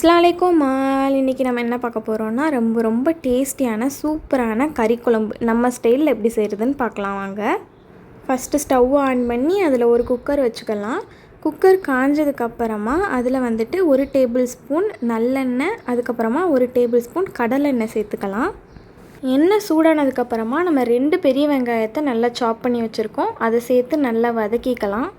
அஸ்லாலைக்கும் mall. இன்றைக்கி நம்ம என்ன பார்க்க போகிறோம்னா ரொம்ப ரொம்ப டேஸ்டியான சூப்பரான கறி குழம்பு. நம்ம ஸ்டைலில் எப்படி செய்கிறதுன்னு பார்க்கலாம் வாங்க. ஃபஸ்ட்டு ஸ்டவ் ஆன் பண்ணி அதில் ஒரு குக்கர் வச்சுக்கலாம். குக்கர் காஞ்சதுக்கப்புறமா அதில் வந்துட்டு ஒரு டேபிள் ஸ்பூன் நல்லெண்ணெய் அதுக்கப்புறமா ஒரு டேபிள் ஸ்பூன் கடலெண்ணெய் சேர்த்துக்கலாம். எண்ணெய் சூடானதுக்கப்புறமா நம்ம ரெண்டு பெரிய வெங்காயத்தை நல்லா சாப் பண்ணி வச்சுருக்கோம். அதை சேர்த்து நல்லா வதக்கிக்கலாம்.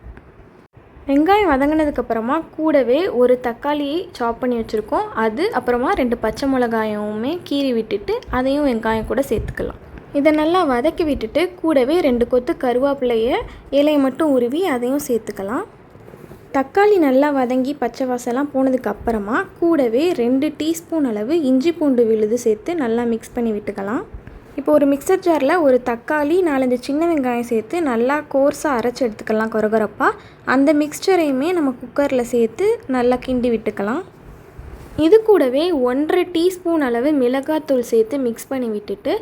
வெங்காயம் வதங்கினதுக்கப்புறமா கூடவே ஒரு தக்காளியை சாப் பண்ணி வச்சுருக்கோம். அது அப்புறமா ரெண்டு பச்சை மிளகாயுமே கீறி விட்டுட்டு அதையும் வெங்காயம் கூட சேர்த்துக்கலாம். இதை நல்லா வதக்கி விட்டுட்டு கூடவே ரெண்டு கொத்து கருவேப்பிலையை இலையை மட்டும் உருவி அதையும் சேர்த்துக்கலாம். தக்காளி நல்லா வதங்கி பச்சை வாசலாம் போனதுக்கு அப்புறமா கூடவே ரெண்டு டீஸ்பூன் அளவு இஞ்சி பூண்டு விழுது சேர்த்து நல்லா மிக்ஸ் பண்ணி விட்டுக்கலாம். இப்போ ஒரு மிக்சர் ஜாரில் ஒரு தக்காளி நாலஞ்சு சின்ன வெங்காயம் சேர்த்து நல்லா கோர்ஸாக அரைச்சி எடுத்துக்கலாம் கொரகொரப்பாக அந்த மிக்சரையுமே நம்ம குக்கரில் சேர்த்து நல்லா கிண்டி விட்டுக்கலாம். இது கூடவே ஒன்றரை டீஸ்பூன் அளவு மிளகாத்தூள் சேர்த்து மிக்ஸ் பண்ணி விட்டுட்டு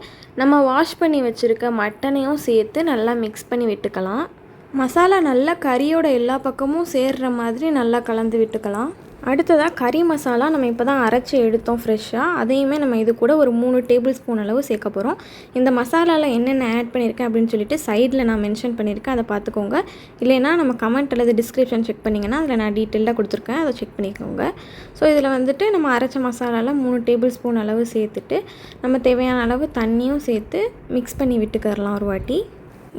நம்ம வாஷ் பண்ணி வச்சுருக்க மட்டனையும் சேர்த்து நல்லா மிக்ஸ் பண்ணி விட்டுக்கலாம். மசாலா நல்லா கறியோட எல்லா பக்கமும் சேர்கிற மாதிரி நல்லா கலந்து விட்டுக்கலாம். அடுத்ததாக கறி மசாலா நம்ம இப்போ தான் அரைச்சி எடுத்தோம் ஃப்ரெஷ்ஷாக அதையுமே நம்ம இது கூட ஒரு மூணு டேபிள் ஸ்பூன் அளவு சேர்க்க போகிறோம் இந்த மசாலாவில் என்னென்ன ஆட் பண்ணியிருக்கேன் அப்படின்னு சொல்லிட்டு சைடில் நான் மென்ஷன் பண்ணியிருக்கேன் அதை பார்த்துக்கோங்க இல்லைனா நம்ம கமெண்ட் அல்லது டிஸ்கிரிப்ஷன் செக் பண்ணிங்கன்னா அதில் நான் டீட்டெயிலாக கொடுத்துருக்கேன். அதை செக் பண்ணிக்கோங்க. ஸோ இதில் வந்துட்டு நம்ம அரைச்ச மசாலாவில் மூணு டேபிள் ஸ்பூன் அளவு சேர்த்துட்டு நம்ம தேவையான அளவு தண்ணியும் சேர்த்து மிக்ஸ் பண்ணி விட்டுக்கரலாம் ஒரு வாட்டி.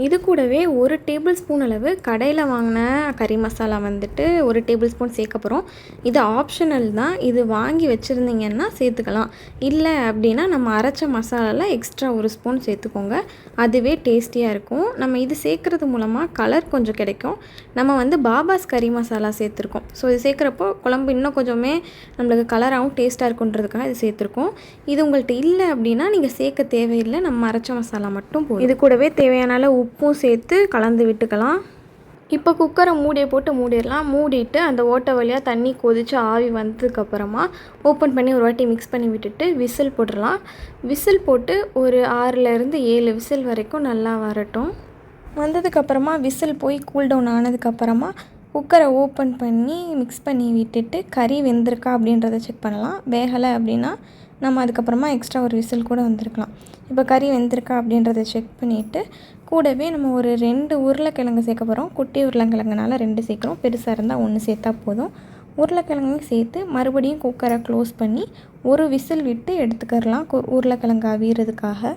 இது கூடவே ஒரு டேபிள் ஸ்பூன் அளவு கடையில் வாங்கின கறி மசாலா வந்துட்டு ஒரு டேபிள் ஸ்பூன் சேர்க்க போகிறோம் இது ஆப்ஷனல் தான். இது வாங்கி வச்சுருந்தீங்கன்னா சேர்த்துக்கலாம். இல்லை அப்படின்னா நம்ம அரைச்ச மசாலாவில் எக்ஸ்ட்ரா ஒரு ஸ்பூன் சேர்த்துக்கோங்க. அதுவே டேஸ்டியாக இருக்கும். நம்ம இது சேர்க்குறது மூலமாக கலர் கொஞ்சம் கிடைக்கும். நம்ம வந்து பாபாஸ் கறி மசாலா சேர்த்துருக்கோம். ஸோ இது சேர்க்குறப்போ குழம்பு இன்னும் கொஞ்சமே நம்மளுக்கு கலராகவும் டேஸ்ட்டாக இருக்குன்றதுக்காக இது சேர்த்துருக்கோம். இது உங்கள்கிட்ட இல்லை அப்படின்னா நீங்கள் சேர்க்க தேவையில்லை. நம்ம அரைச்ச மசாலா மட்டும் போதும். இது கூடவே தேவையான அளவு உப்பும் சேர்த்து கலந்து விட்டுக்கலாம். இப்போ குக்கரை மூடியை போட்டு மூடிடலாம். மூடிட்டு அந்த ஓட்டை வழியாக தண்ணி கொதித்து ஆவி வந்ததுக்கப்புறமா ஓப்பன் பண்ணி ஒரு வாட்டி மிக்ஸ் பண்ணி விட்டுட்டு விசில் போட்டுடலாம். விசில் போட்டு ஒரு ஆறுலேருந்து ஏழு விசில் வரைக்கும் நல்லா வரட்டும். வந்ததுக்கப்புறமா விசில் போய் கூல் டவுன் ஆனதுக்கப்புறமா குக்கரை ஓப்பன் பண்ணி மிக்ஸ் பண்ணி விட்டுட்டு கறி வெந்திருக்கா அப்படின்றத செக் பண்ணலாம். வேகலை அப்படின்னா நம்ம அதுக்கப்புறமா எக்ஸ்ட்ரா ஒரு விசில் கூட வந்திருக்கலாம். இப்போ கறி வெந்திருக்கா அப்படின்றத செக் பண்ணிவிட்டு கூடவே நம்ம ஒரு ரெண்டு உருளைக்கிழங்கு சேர்க்க போகிறோம் குட்டி உருளைக்கிழங்குனால ரெண்டு சேர்க்குறோம். பெருசாக இருந்தால் ஒன்று சேர்த்தா போதும். உருளைக்கிழங்கையும் சேர்த்து மறுபடியும் குக்கரை க்ளோஸ் பண்ணி ஒரு விசில் விட்டு எடுத்துக்கிறலாம். உருளைக்கிழங்கு அவியறதுக்காக.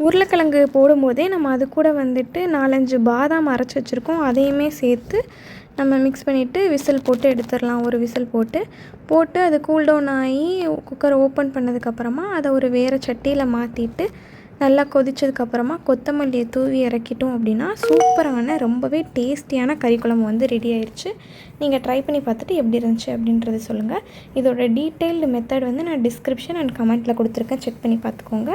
உருளைக்கிழங்கு போடும்போதே நம்ம அது கூட வந்துட்டு நாலஞ்சு பாதாம் அரைச்சி வச்சுருக்கோம். அதையுமே சேர்த்து நம்ம மிக்ஸ் பண்ணிவிட்டு விசில் போட்டு எடுத்துடலாம். ஒரு விசில் போட்டு போட்டு அது கூல் டவுன் ஆகி குக்கரை ஓப்பன் பண்ணதுக்கப்புறமா அதை ஒரு வேறு சட்டியில் மாற்றிட்டு நல்லா கொதித்ததுக்கப்புறமா கொத்தமல்லியை தூவி இறக்கிட்டோம் அப்படின்னா சூப்பரான ரொம்பவே டேஸ்டியான கறி குழம்பு வந்து ரெடி ஆயிடுச்சு நீங்கள் ட்ரை பண்ணி பார்த்துட்டு எப்படி இருந்துச்சு அப்படின்றத சொல்லுங்கள் இதோட டீட்டெயில்டு மெத்தட் வந்து நான் டிஸ்கிரிப்ஷன் அண்ட் கமெண்ட்டில் கொடுத்துருக்கேன். செக் பண்ணி பார்த்துக்கோங்க.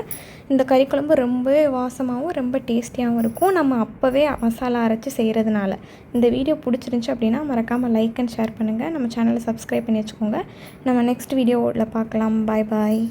இந்த கறி குழம்பு ரொம்பவே வாசமாகவும் ரொம்ப டேஸ்டியாகவும் இருக்கும். நம்ம அப்போவே மசாலா அரைச்சி செய்கிறதுனால இந்த வீடியோ பிடிச்சிருந்துச்சி அப்படின்னா மறக்காமல் லைக் அண்ட் ஷேர் பண்ணுங்கள் நம்ம சேனலை சப்ஸ்கிரைப் பண்ணி வச்சுக்கோங்க. நம்ம நெக்ஸ்ட் வீடியோவில் பார்க்கலாம். பாய் பாய்